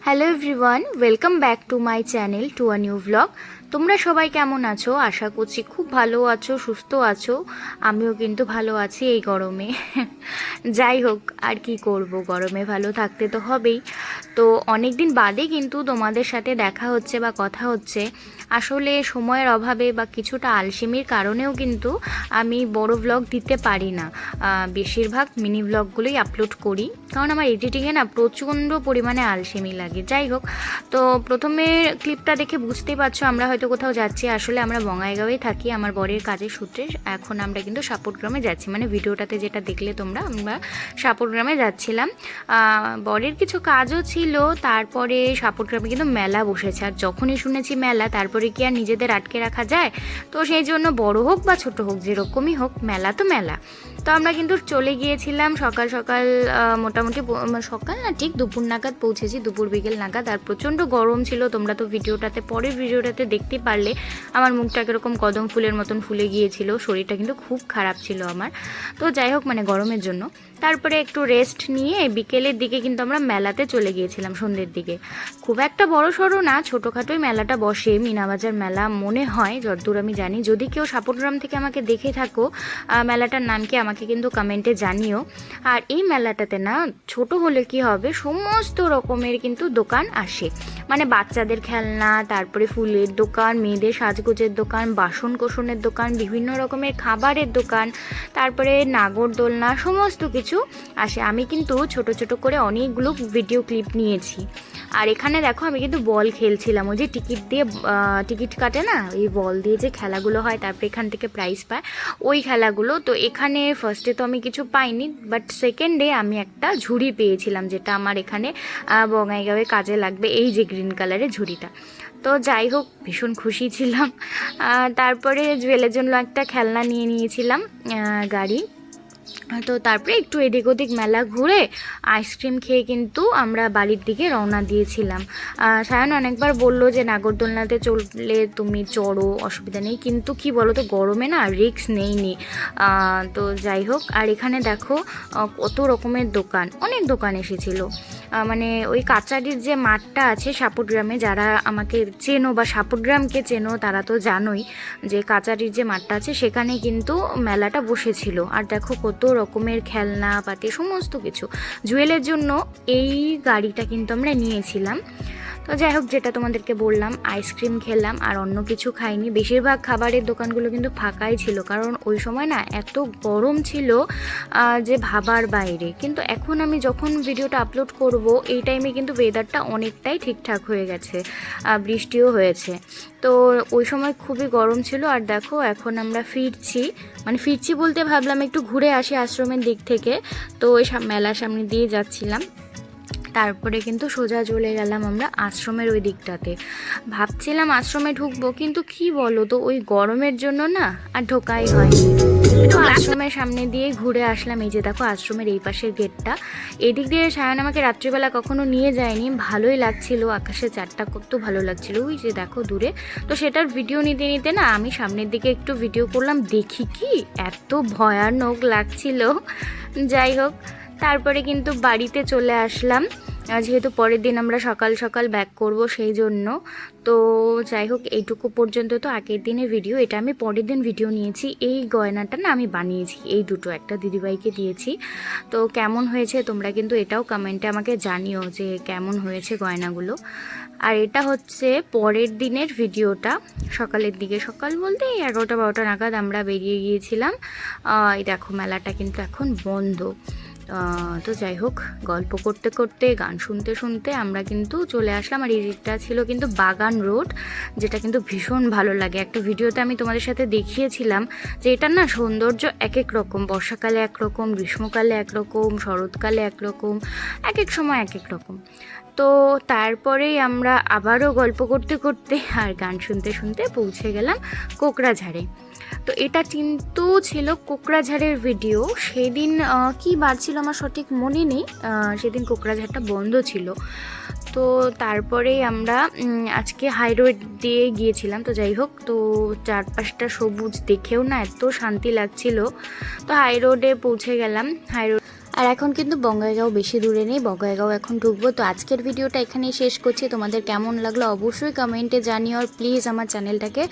Hello everyone welcome back to my channel to a new blog তোমরা সবাই কেমন আছো? আশা করছি খুব ভালো আছো, সুস্থ আছো। আমিও কিন্তু ভালো আছি এই গরমে। যাই হোক, আর কি করব? গরমে ভালো থাকতে তো হবেই। তো অনেক দিন বাদে কিন্তু তোমাদের সাথে দেখা হচ্ছে বা কথা হচ্ছে। আসলে সময়ের অভাবে বা কিছুটা আলসেমির কারণেও কিন্তু আমি বড় ব্লগ দিতে পারি না। বেশিরভাগ মিনি ব্লগগুলোই আপলোড করি। কারণ আমার এডিটিংয়ে না প্রচণ্ড পরিমাণে আলসেমি লাগে। যাই হোক, তো প্রথমে ক্লিপটা দেখে বুঝতেই পারছ আমরা হয়তো কোথাও যাচ্ছি। আসলে আমরা বঙ্গাইগাঁওয়ে থাকি, আমার বরের কাজের সূত্রে। এখন আমরা কিন্তু সাপোর্টগ্রামে যাচ্ছি। মানে ভিডিওটাতে যেটা দেখলে তোমরা, আমরা সাপোর্টগ্রামে যাচ্ছিলাম। বরের কিছু কাজও ছিল, তারপরে সাপোর্টগ্রামে কিন্তু মেলা বসেছে। আর যখনই শুনেছি মেলা, তারপরে কি আর নিজেদের আটকে রাখা যায়? তো সেই জন্য বড় হোক বা ছোট হোক, যেরকমই হোক, মেলা তো মেলা। তো আমরা কিন্তু চলে গিয়েছিলাম সকাল সকাল মোটামুটি মানে সকাল না, ঠিক দুপুর নাগাদ পৌঁছেছি, দুপুর বিকেল নাগাদ। আর প্রচণ্ড গরম ছিল, তোমরা তো ভিডিওটাতে, পরের ভিডিওটাতে দেখতে পারলে। আমার মুখটা কীরকম কদম ফুলের মতন ফুলে গিয়েছিল, শরীরটা কিন্তু খুব খারাপ ছিল আমার। তো যাই হোক মানে গরমের জন্য। তারপরে একটু রেস্ট নিয়ে বিকেলের দিকে কিন্তু আমরা মেলাতে চলে গিয়েছিলাম সন্ধ্যের দিকে। খুব একটা বড় সড়ো না, ছোটোখাটোই মেলাটা বসে মিনাবাজার মেলা মনে হয় যতদূর আমি জানি। যদি কেউ সাপোর্টগ্রাম থেকে আমাকে দেখে থাকো মেলাটার নাম কি আমাকে কিন্তু কমেন্টে জানিও। আর এই মেলাটাতে না, ছোট হলে কি হবে, সমস্ত রকমের কিন্তু দোকান আসে। মানে বাচ্চাদের খেলনা, তারপরে ফুলের দোকান, মেয়েদের সাজগোজের দোকান বাসন কোসনের দোকান, বিভিন্ন রকমের খাবারের দোকান, তারপরে নাগরদোলনা, সমস্ত কিছু আসে। আমি কিন্তু ছোট ছোট করে অনেকগুলো ভিডিও ক্লিপ নিয়েছি। আর এখানে দেখো, আমি কিন্তু বল খেলছিলাম। ওই যে টিকিট দিয়ে টিকিট কাটে না? এই বল দিয়ে যে খেলাগুলো হয়, তারপরে এখান থেকে প্রাইজ পায়। ওই খেলাগুলো, তো এখানে ফার্স্টে তো আমি কিছু পাইনি বাট সেকেন্ডে আমি একটা ঝুড়ি পেয়েছিলাম, যেটা আমার এখানে বঙ্গাইগাঁওয়ে কাজে লাগবে, এই যে গ্রিন কালারের ঝুড়িটা। তো যাই হোক, ভীষণ খুশি ছিলাম। তারপরে জুয়েলের জন্য একটা খেলনা নিয়ে নিয়েছিলাম গাড়ি। তো তারপরে একটু এদিক ওদিক মেলা ঘুরে আইসক্রিম খেয়ে কিন্তু আমরা বাড়ির দিকে রওনা দিয়েছিলাম। সায়ন অনেকবার বলল যে নাগরদোলনাতে চললে তুমি চড়ো অসুবিধা নেই। কিন্তু কি বলো তো গরমে না রিক্স নেইনি আহ, তো যাই হোক আর এখানে দেখো কত রকমের দোকান অনেক দোকান এসেছিল। মানে ওই কাচারির যে মাঠটা আছে সাপুরগ্রামে যারা আমাকে চেনো বা সাপুরগ্রামকে চেনো তারা তো জানোই যে কাচারির যে মাঠটা আছে সেখানে কিন্তু মেলাটা বসেছিল। আর দেখো কত রকমের খেলনা পাতি সমস্ত কিছু। জুয়েলের জন্য এই গাড়িটা কিন্তু আমরা নিয়েছিলাম। তো যাই হোক, যেটা তোমাদেরকে বললাম আইসক্রিম খেলাম আর অন্য কিছু খাইনি। বেশিরভাগ খাবারের দোকানগুলো কিন্তু ফাঁকাই ছিল, কারণ ওই সময় না এত গরম ছিল যে ভাবার বাইরে। কিন্তু এখন আমি যখন ভিডিওটা আপলোড করব, এই টাইমে কিন্তু ওয়েদারটা অনেকটাই ঠিকঠাক হয়ে গেছে বৃষ্টিও হয়েছে। তো ওই সময় খুবই গরম ছিল আর দেখো, এখন আমরা ফিরছি। মানে ফিরছি বলতে ভাবলাম একটু ঘুরে আসি আশ্রমের দিক থেকে। তো ওই মেলার সামনে দিয়ে যাচ্ছিলাম। তারপরে কিন্তু সোজা চলে গেলাম আমরা আশ্রমের ওই দিকটাতে। ভাবছিলাম আশ্রমে ঢুকবো, কিন্তু কি বলো তো, ওই গরমের জন্য না আর ঢোকাই হয়নি। তো আশ্রমের সামনে দিয়ে ঘুরে আসলাম, এই যে দেখো আশ্রমের এই পাশের গেটটা। এদিক দিয়ে সায়ন আমাকে রাত্রিবেলা কখনো নিয়ে যায়নি, ভালোই লাগছিল, আকাশে চারটা কত ভালো লাগছিল, ওই যে দেখো দূরে। তো সেটার ভিডিও নিতে নিতে না আমি সামনের দিকে একটু ভিডিও করলাম, দেখি কি এত ভয়ানক লাগছিল। যাই হোক তারপরে কিন্তু বাড়িতে চলে আসলাম। যেহেতু পরের দিন আমরা সকাল সকাল ব্যাক করব সেই জন্য। তো যাই হোক, এইটুকু পর্যন্ত তো আগের দিনের ভিডিও এটা আমি পরের দিন ভিডিও নিয়েছি। এই গয়নাটা না আমি বানিয়েছি, এই দুটো একটা দিদিভাইকে দিয়েছি। তো কেমন হয়েছে তোমরা কিন্তু এটাও কমেন্টে আমাকে জানিও যে কেমন হয়েছে গয়নাগুলো। আর এটা হচ্ছে পরের দিনের ভিডিওটা সকালের দিকে সকাল বলতে এগারোটা বারোটা নাগাদ আমরা বেরিয়ে গিয়েছিলাম। এই দেখো মেলাটা কিন্তু এখন বন্ধ। তো যাই হোক, গল্প করতে করতে, গান শুনতে শুনতে আমরা কিন্তু চলে আসলাম। আর এই দিকটা ছিল কিন্তু বাগান রোড, যেটা কিন্তু ভীষণ ভালো লাগে। একটা ভিডিওতে আমি তোমাদের সাথে দেখিয়েছিলাম যে এটার না সৌন্দর্য এক এক রকম। বর্ষাকালে একরকম গ্রীষ্মকালে একরকম শরৎকালে একরকম এক এক সময় এক এক রকম। তো তারপরেই আমরা আবারও গল্প করতে করতে আর গান শুনতে শুনতে পৌঁছে গেলাম কোকড়াঝাড়ে তো এটা কিন্তু ছিল কোকরাঝাড়ের ভিডিও সেদিন কি বার ছিল আমার সঠিক মনে নেই। সেদিন কোকরাঝাড়টা বন্ধ ছিল। তো তারপরে আমরা আজকে হাই রোড দিয়ে গিয়েছিলাম। তো যাই হোক, তো চারপাশটা সবুজ দেখেও না এত শান্তি লাগছিল। তো হাই রোডে পৌঁছে গেলাম। হাই আর এখন কিন্তু বঙ্গাইগাঁও বেশি দূরে নেই, বঙ্গাইগাঁও এখন ঢুকবো। তো আজকের ভিডিওটা এখানেই শেষ করছি। তোমাদের কেমন লাগল অবশ্যই কমেন্টে জানিও আর প্লিজ আমার চ্যানেলটাকে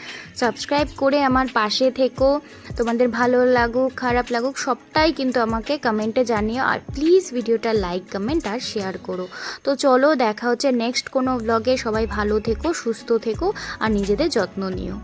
সাবস্ক্রাইব করে আমার পাশে থেকো। তোমাদের ভালো লাগুক, খারাপ লাগুক, সবটাই কিন্তু আমাকে কমেন্টে জানিও আর প্লিজ ভিডিওটা লাইক কমেন্ট আর শেয়ার করো। তো চলো দেখা হচ্ছে নেক্সট কোনো ব্লগে সবাই ভালো থেকো, সুস্থ থেকো আর নিজেদের যত্ন নিও।